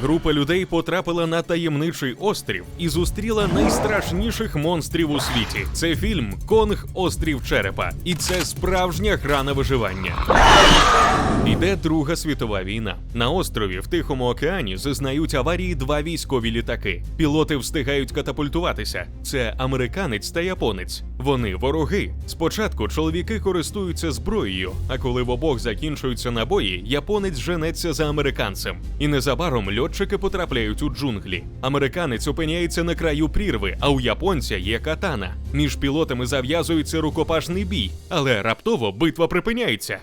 Група людей потрапила на таємничий острів і зустріла найстрашніших монстрів у світі. Це фільм Конг Острів Черепа, і це справжня гра на виживання. Іде Друга світова війна. На острові в Тихому океані зазнають аварії два військові літаки. Пілоти встигають катапультуватися. Це американець та японець. Вони вороги. Спочатку чоловіки користуються зброєю, а коли в обох закінчуються набої, японець женеться за американцем. І незабаром льотчики потрапляють у джунглі. Американець опиняється на краю прірви, а у японця є катана. Між пілотами зав'язується рукопашний бій, але раптово битва припиняється.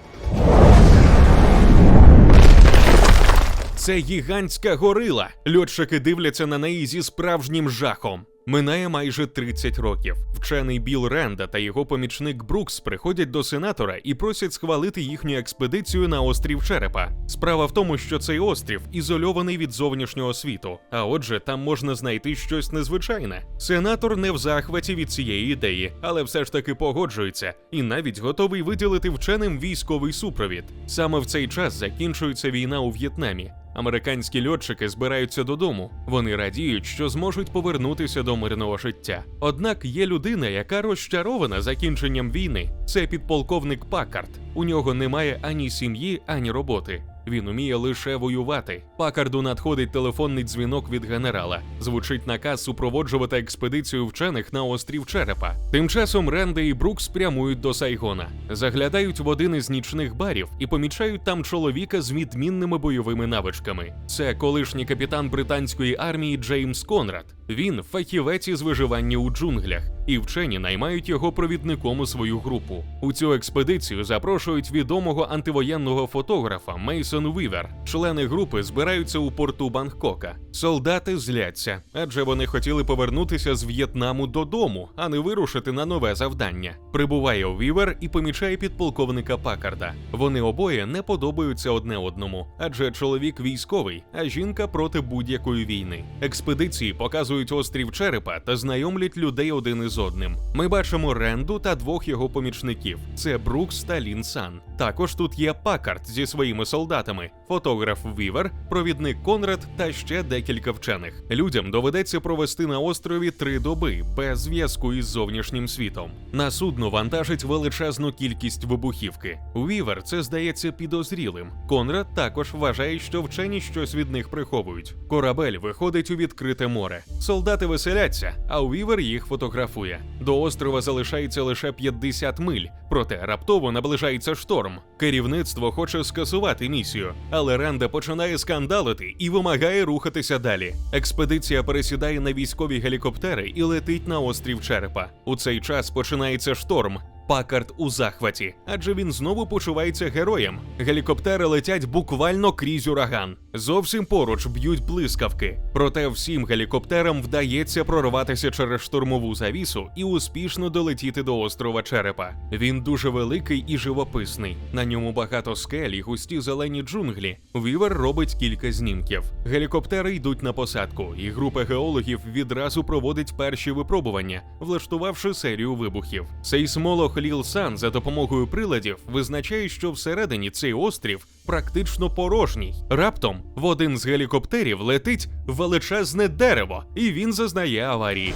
Це гігантська горила. Льотчики дивляться на неї зі справжнім жахом. Минає майже 30 років. Вчений Біл Ренда та його помічник Брукс приходять до сенатора і просять схвалити їхню експедицію на острів Черепа. Справа в тому, що цей острів ізольований від зовнішнього світу, а отже, там можна знайти щось незвичайне. Сенатор не в захваті від цієї ідеї, але все ж таки погоджується і навіть готовий виділити вченим військовий супровід. Саме в цей час закінчується війна у В'єтнамі. Американські льотчики збираються додому. Вони радіють, що зможуть повернутися до мирного життя. Однак є людина, яка розчарована закінченням війни. Це підполковник Пакарт. У нього немає ані сім'ї, ані роботи. Він уміє лише воювати. Пакарду надходить телефонний дзвінок від генерала. Звучить наказ супроводжувати експедицію вчених на острів Черепа. Тим часом Ренде і Брукс прямують до Сайгона, заглядають в один із нічних барів і помічають там чоловіка з відмінними бойовими навичками. Це колишній капітан британської армії Джеймс Конрад. Він фахівець із виживання у джунглях, і вчені наймають його провідником у свою групу. У цю експедицію запрошують відомого антивоєнного фотографа Мейсон Вівер. Члени групи збираються у порту Бангкока. Солдати зляться, адже вони хотіли повернутися з В'єтнаму додому, а не вирушити на нове завдання. Прибуває Вівер і помічає підполковника Пакарда. Вони обоє не подобаються одне одному, адже чоловік військовий, а жінка проти будь-якої війни. Експедиції показують острів Черепа та знайомлять людей один із одним. Ми бачимо Ренду та двох його помічників: це Брукс та Лін Сан. Також тут є Пакард зі своїми солдатами, фотограф Вівер, провідник Конрад та ще декілька вчених. Людям доведеться провести на острові три доби без зв'язку із зовнішнім світом. На судно вантажить величезну кількість вибухівки. Вівер це здається підозрілим. Конрад також вважає, що вчені щось від них приховують. Корабель виходить у відкрите море. Солдати веселяться, а Вівер їх фотографує. До острова залишається лише 50 миль, проте раптово наближається шторм. Керівництво хоче скасувати місію, але Ренда починає скандалити і вимагає рухатися далі. Експедиція пересідає на військові гелікоптери і летить на острів Черепа. У цей час починається шторм. Пакард у захваті, адже він знову почувається героєм. Гелікоптери летять буквально крізь ураган. Зовсім поруч б'ють блискавки. Проте всім гелікоптерам вдається прорватися через штурмову завісу і успішно долетіти до острова Черепа. Він дуже великий і живописний. На ньому багато скель і густі зелені джунглі. Вівер робить кілька знімків. Гелікоптери йдуть на посадку, і група геологів відразу проводить перші випробування, влаштувавши серію вибухів. Сейсмолог Ліл Сан за допомогою приладів визначає, що всередині цей острів практично порожній. Раптом в один з гелікоптерів летить величезне дерево, і він зазнає аварії.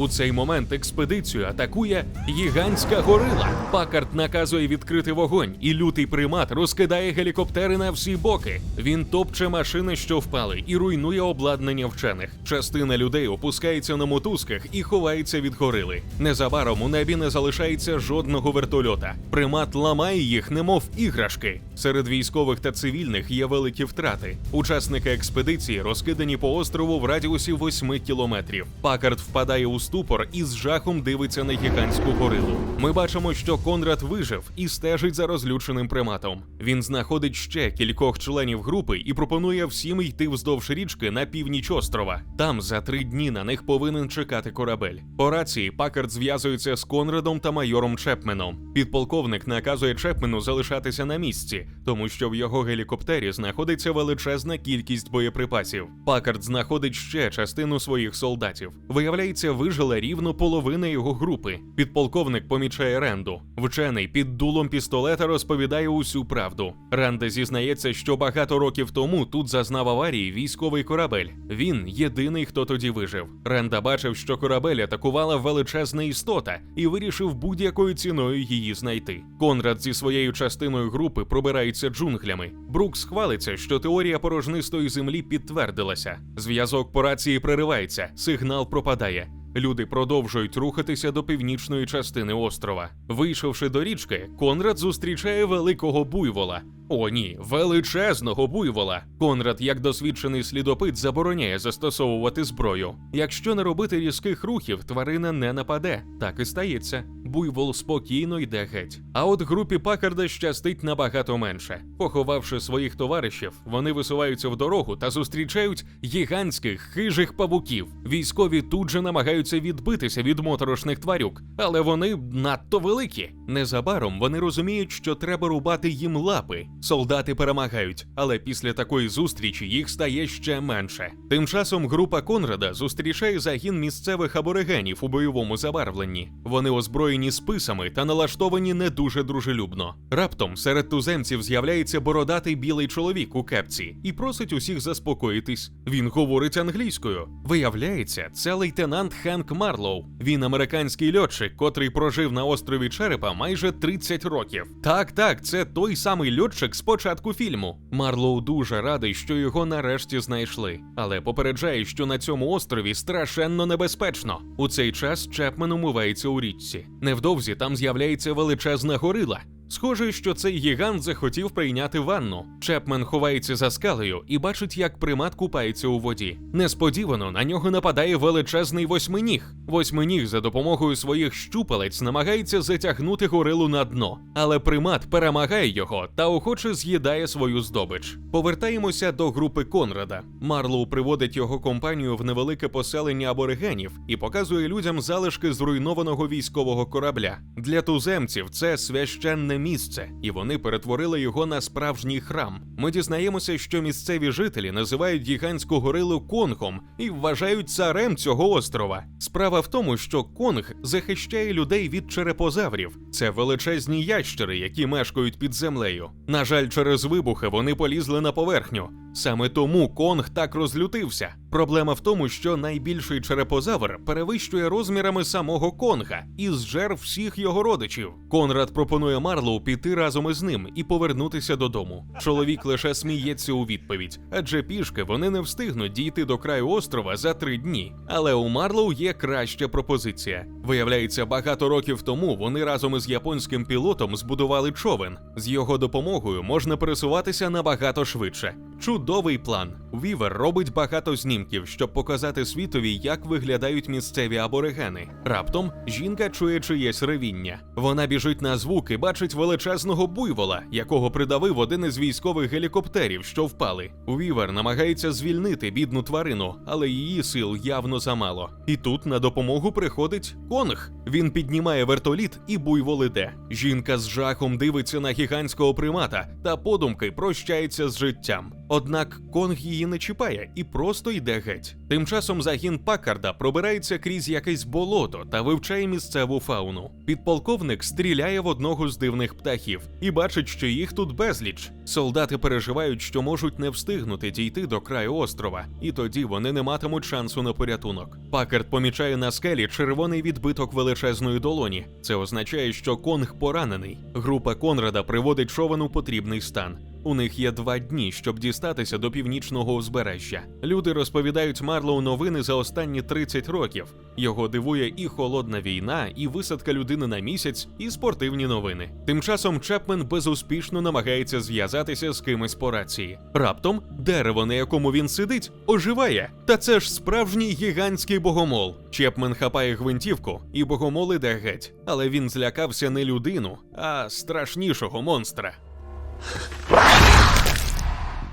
У цей момент експедицію атакує гігантська горила. Пакард наказує відкрити вогонь, і лютий примат розкидає гелікоптери на всі боки. Він топче машини, що впали, і руйнує обладнання вчених. Частина людей опускається на мотузках і ховається від горили. Незабаром у небі не залишається жодного вертольота. Примат ламає їх, немов іграшки. Серед військових та цивільних є великі втрати. Учасники експедиції розкидані по острову в радіусі 8 кілометрів. Пакард впадає у ступор і з жахом дивиться на гігантську горилу. Ми бачимо, що Конрад вижив і стежить за розлюченим приматом. Він знаходить ще кількох членів групи і пропонує всім йти вздовж річки на північ острова. Там за три дні на них повинен чекати корабель. По рації Пакард зв'язується з Конрадом та майором Чепменом. Підполковник наказує Чепмену залишатися на місці, тому що в його гелікоптері знаходиться величезна кількість боєприпасів. Пакард знаходить ще частину своїх солдатів. Виявляється, вижила рівно половина його групи. Підполковник помічає Ренду. Вчений під дулом пістолета розповідає усю правду. Ренда зізнається, що багато років тому тут зазнав аварії військовий корабель. Він єдиний, хто тоді вижив. Ренда бачив, що корабель атакувала величезна істота і вирішив будь-якою ціною її знайти. Конрад зі своєю частиною групи пробирається джунглями. Брукс хвалиться, що теорія порожнистої землі підтвердилася. Зв'язок по рації переривається, сигнал пропадає. Люди продовжують рухатися до північної частини острова. Вийшовши до річки, Конрад зустрічає великого буйвола. О, ні, величезного буйвола. Конрад, як досвідчений слідопит, забороняє застосовувати зброю. Якщо не робити різких рухів, тварина не нападе. Так і стається. Буйвол спокійно йде геть. А от групі Пакарда щастить набагато менше. Поховавши своїх товаришів, вони висуваються в дорогу та зустрічають гігантських хижих павуків. Військові тут же намагаються відбитися від моторошних тварюк, але вони надто великі. Незабаром вони розуміють, що треба рубати їм лапи. Солдати перемагають, але після такої зустрічі їх стає ще менше. Тим часом група Конрада зустрічає загін місцевих аборигенів у бойовому забарвленні. Вони озброєні списами та налаштовані не дуже дружелюбно. Раптом серед туземців з'являється бородатий білий чоловік у кепці і просить усіх заспокоїтись. Він говорить англійською. Виявляється, це лейтенант Хенк Марлоу. Він американський льотчик, котрий прожив на острові Черепа майже 30 років. Так, так, це той самий льотчик з початку фільму. Марлоу дуже радий, що його нарешті знайшли, але попереджає, що на цьому острові страшенно небезпечно. У цей час Чепмен умивається у річці. Невдовзі там з'являється величезна горила. Схоже, що цей гігант захотів прийняти ванну. Чепмен ховається за скалею і бачить, як примат купається у воді. Несподівано на нього нападає величезний восьминіг. Восьминіг за допомогою своїх щупалець намагається затягнути горилу на дно, але примат перемагає його та охоче з'їдає свою здобич. Повертаємося до групи Конрада. Марлоу приводить його компанію в невелике поселення аборигенів і показує людям залишки зруйнованого військового корабля. Для туземців це священне місце, і вони перетворили його на справжній храм. Ми дізнаємося, що місцеві жителі називають гігантську горилу Конгом і вважають царем цього острова. Справа в тому, що Конг захищає людей від черепозаврів. Це величезні ящери, які мешкають під землею. На жаль, через вибухи вони полізли на поверхню. Саме тому Конг так розлютився. Проблема в тому, що найбільший черепозавр перевищує розмірами самого Конга і зжер всіх його родичів. Конрад пропонує Марлоу піти разом із ним і повернутися додому. Чоловік лише сміється у відповідь, адже пішки вони не встигнуть дійти до краю острова за три дні. Але у Марлоу є краща пропозиція. Виявляється, багато років тому вони разом із японським пілотом збудували човен. З його допомогою можна пересуватися набагато швидше. Чудовий план. Вівер робить багато знімків, щоб показати світові, як виглядають місцеві аборигени. Раптом жінка чує чиєсь ревіння. Вона біжить на звук і бачить величезного буйвола, якого придавив один із військових гелікоптерів, що впали. Вівер намагається звільнити бідну тварину, але її сил явно замало. І тут на допомогу приходить конг. Він піднімає вертоліт і буйвол іде. Жінка з жахом дивиться на гігантського примата та подумки прощається з життям. Однак конг її не чіпає і просто йде геть. Тим часом загін Пакарда пробирається крізь якесь болото та вивчає місцеву фауну. Підполковник стріляє в одного з дивних птахів і бачить, що їх тут безліч. Солдати переживають, що можуть не встигнути дійти до краю острова, і тоді вони не матимуть шансу на порятунок. Пакард помічає на скелі червоний відбиток величезної долоні. Це означає, що конг поранений. Група Конрада приводить човен у потрібний стан. У них є два дні, щоб дістатися до північного узбережжя. Люди розповідають Марлоу новини за останні 30 років. Його дивує і холодна війна, і висадка людини на місяць, і спортивні новини. Тим часом Чепмен безуспішно намагається зв'язатися з кимось по рації. Раптом дерево, на якому він сидить, оживає. Та це ж справжній гігантський богомол. Чепмен хапає гвинтівку, і богомол іде геть. Але він злякався не людину, а страшнішого монстра.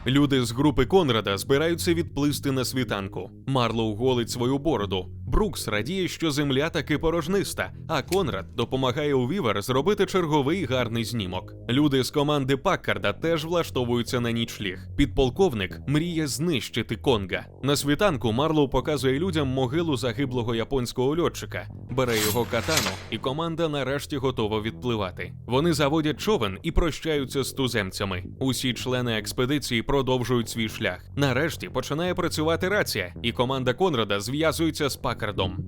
Люди з групи Конрада збираються відплисти на світанку. Марлоу голить свою бороду. Брукс радіє, що земля таки порожниста, а Конрад допомагає у Вівер зробити черговий гарний знімок. Люди з команди Паккарда теж влаштовуються на нічліг. Підполковник мріє знищити Конга. На світанку Марлоу показує людям могилу загиблого японського льотчика, бере його катану, і команда нарешті готова відпливати. Вони заводять човен і прощаються з туземцями. Усі члени експедиції продовжують свій шлях. Нарешті починає працювати рація, і команда Конрада зв'язується з Паккардом.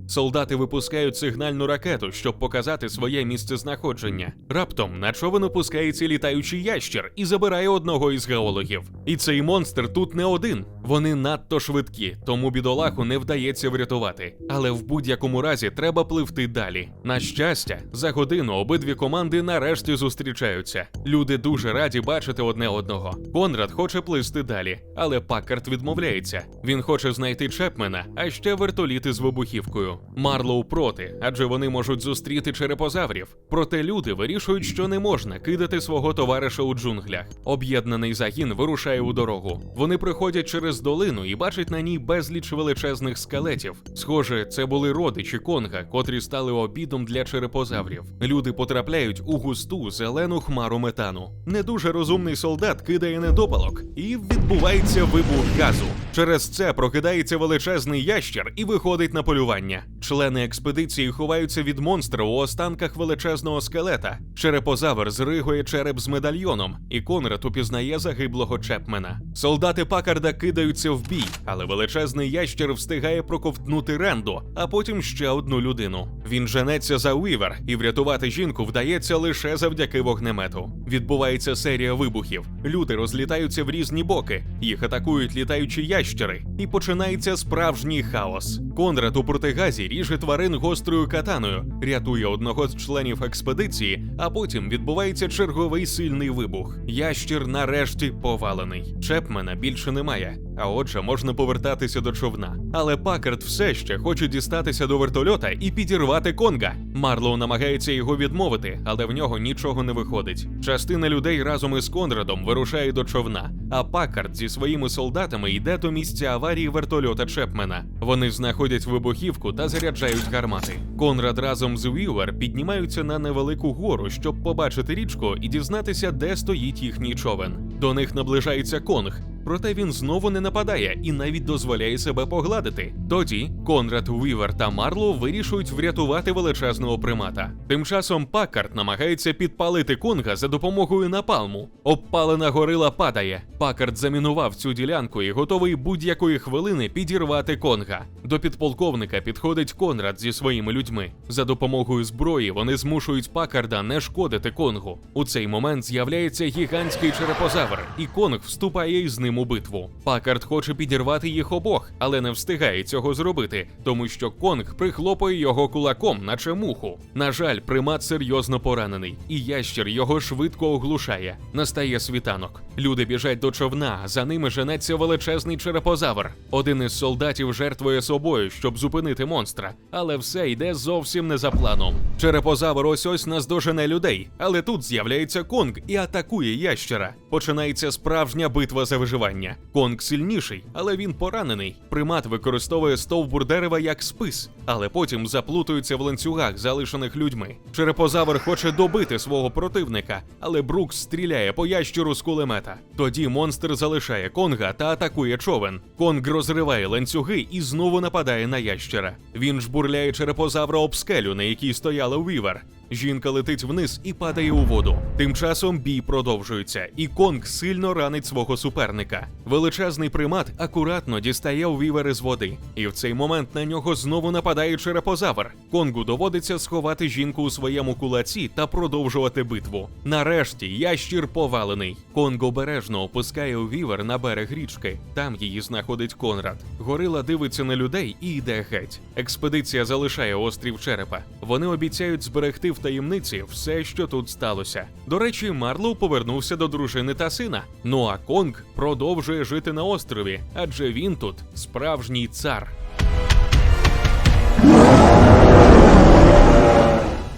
Солдати випускають сигнальну ракету, щоб показати своє місцезнаходження. Раптом на човен опускається літаючий ящер і забирає одного із геологів. І цей монстр тут не один. Вони надто швидкі, тому бідолаху не вдається врятувати. Але в будь-якому разі треба пливти далі. На щастя, за годину обидві команди нарешті зустрічаються. Люди дуже раді бачити одне одного. Конрад хоче плисти далі, але Паккард відмовляється. Він хоче знайти Чепмена, а ще вертоліти з вибухівкою. Марлоу проти, адже вони можуть зустріти черепозаврів. Проте люди вирішують, що не можна кидати свого товариша у джунглях. Об'єднаний загін вирушає у дорогу. Вони приходять через долину і бачать на ній безліч величезних скелетів. Схоже, це були родичі Конга, котрі стали обідом для черепозаврів. Люди потрапляють у густу зелену хмару метану. Не дуже розумний солдат кидає недопалок, і відбувається вибух газу. Через це прокидається величезний ящер і виходить на полювання. Члени експедиції ховаються від монстра у останках величезного скелета. Черепозавр зригує череп з медальйоном, і Конрад упізнає загиблого Чепмена. Солдати Пакарда кидаються в бій, але величезний ящер встигає проковтнути Ренду, а потім ще одну людину. Він женеться за Уівер, і врятувати жінку вдається лише завдяки вогнемету. Відбувається серія вибухів. Люди розлітаються в різні боки, їх атакують літаючі ящери, і починається справжній хаос. Конрад у протигазі ріже тварин гострою катаною, рятує одного з членів експедиції, а потім відбувається черговий сильний вибух. Ящір нарешті повалений. Чепмена більше немає. А отже, можна повертатися до човна. Але Пакард все ще хоче дістатися до вертольота і підірвати Конга. Марлоу намагається його відмовити, але в нього нічого не виходить. Частина людей разом із Конрадом вирушає до човна, а Пакард зі своїми солдатами йде до місця аварії вертольота Чепмена. Вони знаходять вибухівку та заряджають гармати. Конрад разом з Вівер піднімаються на невелику гору, щоб побачити річку і дізнатися, де стоїть їхній човен. До них наближається Конг. Проте він знову не нападає і навіть дозволяє себе погладити. Тоді Конрад, Вівер та Марло вирішують врятувати величезного примата. Тим часом Паккард намагається підпалити Конга за допомогою напалму. Обпалена горила падає. Паккард замінував цю ділянку і готовий будь-якої хвилини підірвати Конга. До підполковника підходить Конрад зі своїми людьми. За допомогою зброї вони змушують Паккарда не шкодити Конгу. У цей момент з'являється гігантський черепозавр, і Конг вступає із ним у битву. Пакард хоче підірвати їх обох, але не встигає цього зробити, тому що Конг прихлопує його кулаком, наче муху. На жаль, примат серйозно поранений, і ящер його швидко оглушає. Настає світанок. Люди біжать до човна, за ними женеться величезний черепозавр. Один із солдатів жертвує собою, щоб зупинити монстра, але все йде зовсім не за планом. Черепозавр ось ось наздожене людей, але тут з'являється Конг і атакує ящера. Починається справжня битва за виживання. Конг сильніший, але він поранений. Примат використовує стовбур дерева як спис, але потім заплутується в ланцюгах, залишених людьми. Черепозавр хоче добити свого противника, але Брукс стріляє по ящеру з кулемета. Тоді монстр залишає Конга та атакує човен. Конг розриває ланцюги і знову нападає на ящера. Він жбурляє черепозавра об скелю, на якій стояла Вівер. Жінка летить вниз і падає у воду. Тим часом бій продовжується, і Конг сильно ранить свого суперника. Величезний примат акуратно дістає у вівери з води, і в цей момент на нього знову нападає черепозавр. Конгу доводиться сховати жінку у своєму кулаці та продовжувати битву. Нарешті ящір повалений. Конг обережно опускає у вівер на берег річки. Там її знаходить Конрад. Горила дивиться на людей і йде геть. Експедиція залишає острів черепа. Вони обіцяють зберегти таємниці все, що тут сталося. До речі, Марлоу повернувся до дружини та сина. Ну а Конг продовжує жити на острові, адже він тут справжній цар.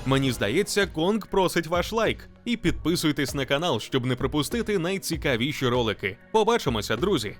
Мені здається, Конг просить ваш лайк. І підписуйтесь на канал, щоб не пропустити найцікавіші ролики. Побачимося, друзі!